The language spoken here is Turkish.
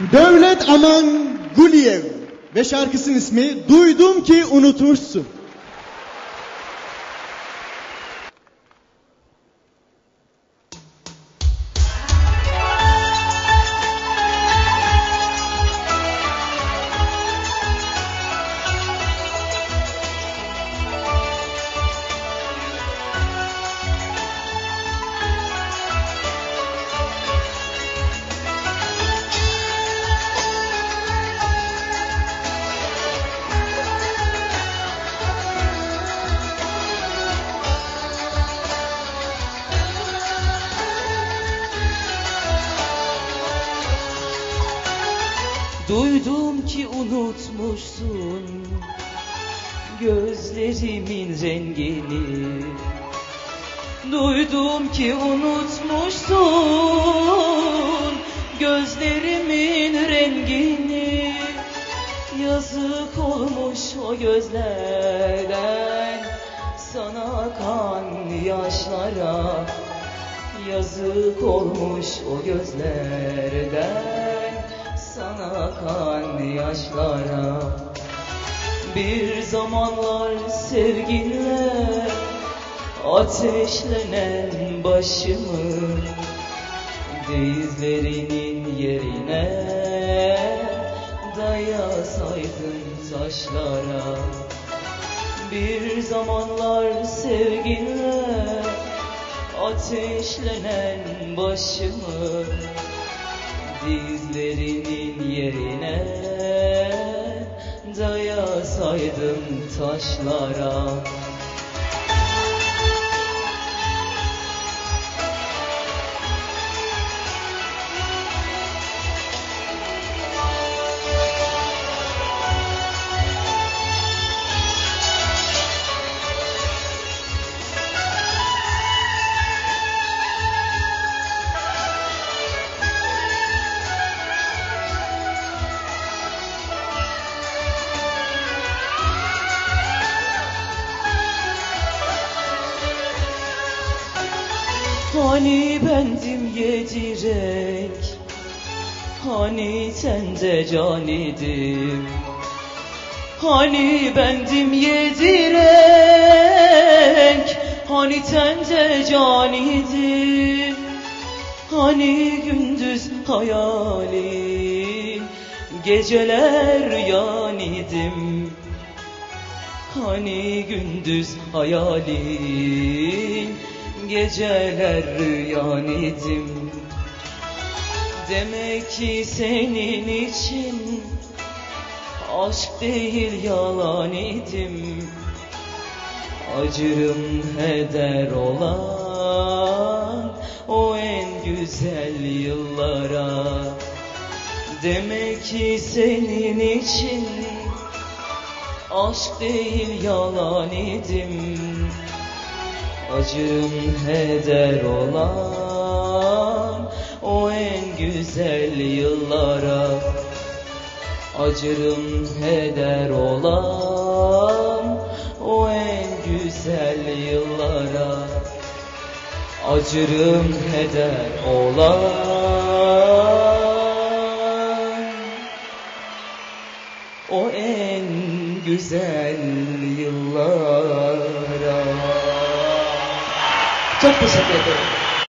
Devlet Aman Guliyev ve şarkısının ismi Duydum ki unutmuşsun. Duydum ki unutmuşsun gözlerimin rengini. Duydum ki unutmuşsun gözlerimin rengini. Yazık olmuş o gözlerden sana akan yaşlara. Yazık olmuş o gözlerden sana akan yaşlara. Bir zamanlar sevginle ateşlenen başımı Dizlerinin yerine dayasaydın taşlara. Bir zamanlar sevginle ateşlenen başımı Dizlerinin yerine dayasaydım taşlara Hani bendim yedi renk Hani sende can idim. Hani bendim yedi renk Hani sende can idim. Hani gündüz hayalim Geceler yan idim. Hani gündüz hayalin Geceler rüyan idim. Demek ki senin için Aşk değil yalan idim. Acırım heder olan O en güzel yıllara. Demek ki senin için Aşk değil yalan idim Acım heder olan O en güzel yıllara. Acırım heder olan O en güzel yıllara. Acırım heder olan O en güzel yıllara ップしてくれてる。